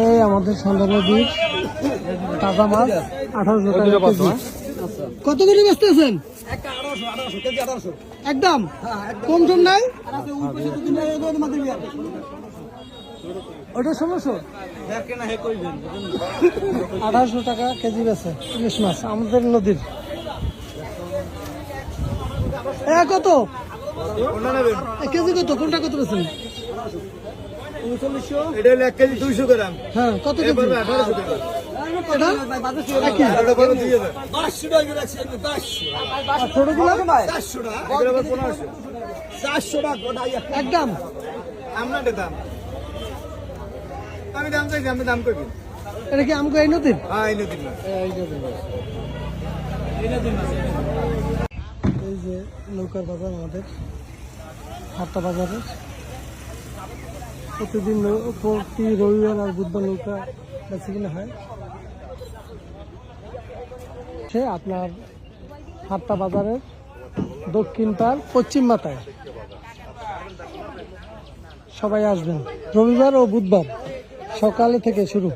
এই আমাদের সন্ধ্যা নদীর তাজা মাছ আঠারোশো টাকা কেজি। কত করে বেচতেছেন? একদম? কম সম নাই? ওটা ষোলোশো? আঠারোশো টাকা কেজি বেছে ইলিশ মাছ আমাদের নদীর। এ কত? কেজি কত? কোনটা কত বেছেন এটা হলো এক কেজি দুইশো গ্রাম। হ্যাঁ কত কেজি? আঠারোশো টাকা একদম দাম? আমি দাম চাইছি দাম এটা কি আমাকে এই নদীর? হ্যাঁ এই নদীর এই যে নৌকার বাজার আমাদের হাটটা বাজারে প্রতিদিন প্রতি রবিবার আর বুধবার নৌকা কিনা হয়। সে আপনার হাট্টা বাজারের দক্ষিণ পার পশ্চিম মাথায়। সবাই আসবেন। রবিবার ও বুধবার সকালে থেকে শুরু।